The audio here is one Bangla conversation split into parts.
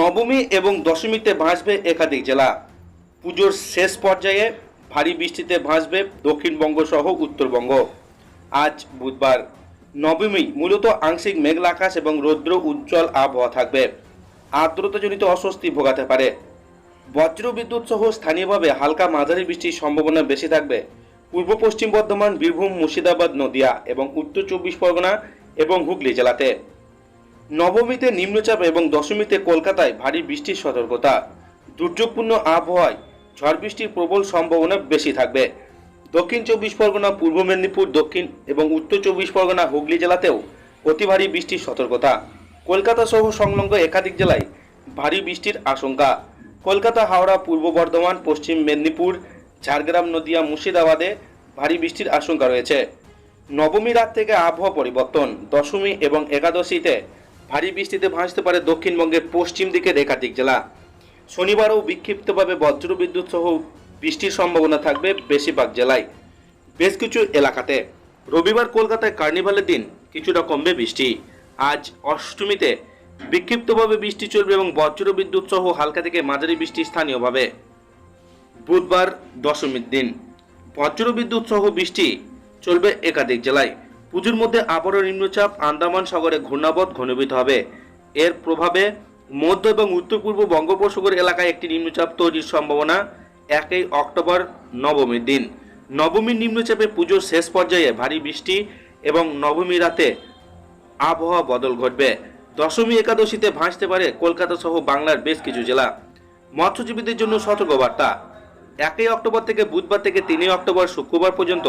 নবমী এবং দশমীতে ভাসবে একাধিক জেলা। পুজোর শেষ পর্যায়ে ভারী বৃষ্টিতে ভাসবে দক্ষিণবঙ্গ সহ উত্তরবঙ্গ। আজ বুধবার। নবমী মূলত আংশিক মেঘলা আকাশ এবং রৌদ্র উজ্জ্বল আবহাওয়া থাকবে। আর্দ্রতাজনিত অস্বস্তি ভোগাতে পারে। বজ্র বিদ্যুৎ সহ স্থানীয়ভাবে হালকা মাঝারি বৃষ্টির সম্ভাবনা বেশি থাকবে। পূর্ব পশ্চিম বর্ধমান, বীরভূম, মুর্শিদাবাদ, নদিয়া এবং উত্তর চব্বিশ পরগনা এবং হুগলি জেলাতে। নবমীতে নিম্নচাপ এবং দশমীতে কলকাতায় ভারী বৃষ্টির সতর্কতা। দুর্যোগপূর্ণ আবহাওয়ায় ঝড় বৃষ্টির প্রবল সম্ভাবনা বেশি থাকবে। দক্ষিণ চব্বিশ পরগনা, পূর্ব মেদিনীপুর, দক্ষিণ এবং উত্তর চব্বিশ পরগনা, হুগলি জেলাতেও অতি ভারী বৃষ্টির সতর্কতা। কলকাতা সহ সংলগ্ন একাধিক জেলায় ভারী বৃষ্টির আশঙ্কা। কলকাতা, হাওড়া, পূর্ব বর্ধমান, পশ্চিম মেদিনীপুর, ঝাড়গ্রাম, নদিয়া, মুর্শিদাবাদে ভারী বৃষ্টির আশঙ্কা রয়েছে। নবমী রাত থেকে আবহাওয়া পরিবর্তন। দশমী এবং একাদশীতে ভারী বৃষ্টিতে ভাসতে পারে দক্ষিণবঙ্গের পশ্চিম দিকের একাধিক জেলা। শনিবারও বিক্ষিপ্তভাবে বজ্রবিদ্যুৎ সহ বৃষ্টির সম্ভাবনা থাকবে বেশিরভাগ জেলায়। বেশ কিছু এলাকাতে। রবিবার কলকাতায় কার্নিভালের দিন কিছুটা কমবে বৃষ্টি। আজ অষ্টমীতে বিক্ষিপ্তভাবে বৃষ্টি চলবে এবং বজ্রবিদ্যুৎ সহ হালকা থেকে মাঝারি বৃষ্টি স্থানীয়ভাবে। বুধবার দশমীর দিন। বজ্রবিদ্যুৎ সহ বৃষ্টি চলবে একাধিক জেলায়। পুজোর মধ্যে আবারও নিম্নচাপ, আন্দামান সাগরে ঘূর্ণাবধ ঘনীভূত হবে। এর প্রভাবে মধ্য এবং উত্তর পূর্ব বঙ্গোপসাগর এলাকায় একটি নিম্নচাপ তৈরির সম্ভাবনা একই অক্টোবর নবমীর দিন। নবমীর নিম্নচাপে পুজোর শেষ পর্যায়ে ভারী বৃষ্টি এবং নবমী রাতে আবহাওয়া বদল ঘটবে। দশমী একাদশীতে ভাসতে পারে কলকাতা সহ বাংলার বেশ কিছু জেলা। মৎস্যজীবীদের জন্য সতর্কবার্তা একই অক্টোবর থেকে বুধবার থেকে তিনই অক্টোবর শুক্রবার পর্যন্ত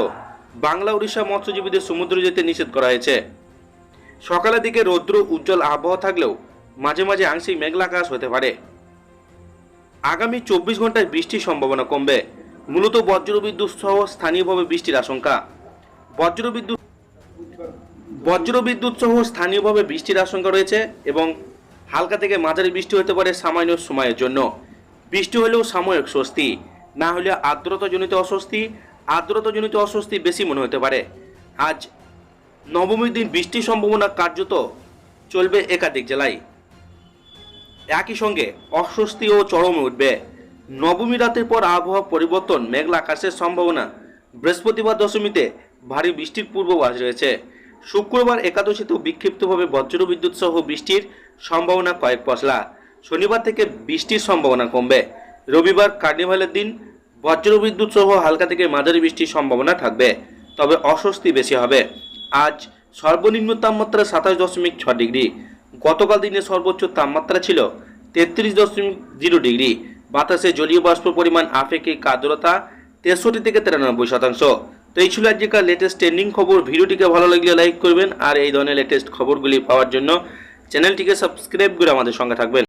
বাংলা উড়িষ্যা মৎস্যজীবীদের সমুদ্র যেতে নিষেধ করা হয়েছে। সকালের দিকে রৌদ্র উজ্জ্বল আবহাওয়া থাকলেও মাঝে মাঝে আংশিক মেঘলা আকাশ হতে পারে। আগামী চব্বিশ ঘন্টায় বৃষ্টির সম্ভাবনা কমবে। মূলত বজ্রবিদ্যুৎ সহ স্থানীয়ভাবে বৃষ্টির আশঙ্কা। বজ্রবিদ্যুৎ বজ্রবিদ্যুৎ সহ স্থানীয়ভাবে বৃষ্টির আশঙ্কা রয়েছে এবং হালকা থেকে মাঝারি বৃষ্টি হতে পারে সামান্য সময়ের জন্য। বৃষ্টি হলেও সাময়িক স্বস্তি, না হলে আর্দ্রতাজনিত অস্বস্তি আর্দ্রতাজনিত অস্বস্তি বেশি মনে হতে পারে। আজ নবমীর দিন বৃষ্টির সম্ভাবনা কার্যত চলবে একাধিক জেলায়। একই সঙ্গে অস্বস্তি ও চরমে উঠবে। নবমী রাতের পর আবহাওয়া পরিবর্তন, মেঘলা আকাশের সম্ভাবনা। বৃহস্পতিবার দশমীতে ভারী বৃষ্টির পূর্বাভাস রয়েছে। শুক্রবার একাদশীতেও বিক্ষিপ্তভাবে বজ্রবিদ্যুৎ সহ বৃষ্টির সম্ভাবনা কয়েক পশলা। শনিবার থেকে বৃষ্টির সম্ভাবনা কমবে। রবিবার কার্নিভালের দিন বজ্রবিদ্যুৎ সহ হালকা থেকে মাঝারি বৃষ্টির সম্ভাবনা থাকবে, তবে অস্বস্তি বেশি হবে। আজ সর্বনিম্ন তাপমাত্রা সাতাশ দশমিক ছ ডিগ্রি, গতকাল দিনে সর্বোচ্চ তাপমাত্রা ছিল তেত্রিশ দশমিক জিরো ডিগ্রি, বাতাসে জলীয় বাষ্প পরিমাণ আপেক্ষিক আর্দ্রতা তেষট্টি থেকে তিরানব্বই শতাংশ। তো এই ছিল আজকের লেটেস্ট ট্রেন্ডিং খবর। ভিডিওটিকে ভালো লাগলে লাইক করবেন, আর এই ধরনের লেটেস্ট খবরগুলি পাওয়ার জন্য চ্যানেলটিকে সাবস্ক্রাইব করে আমাদের সঙ্গে থাকবেন।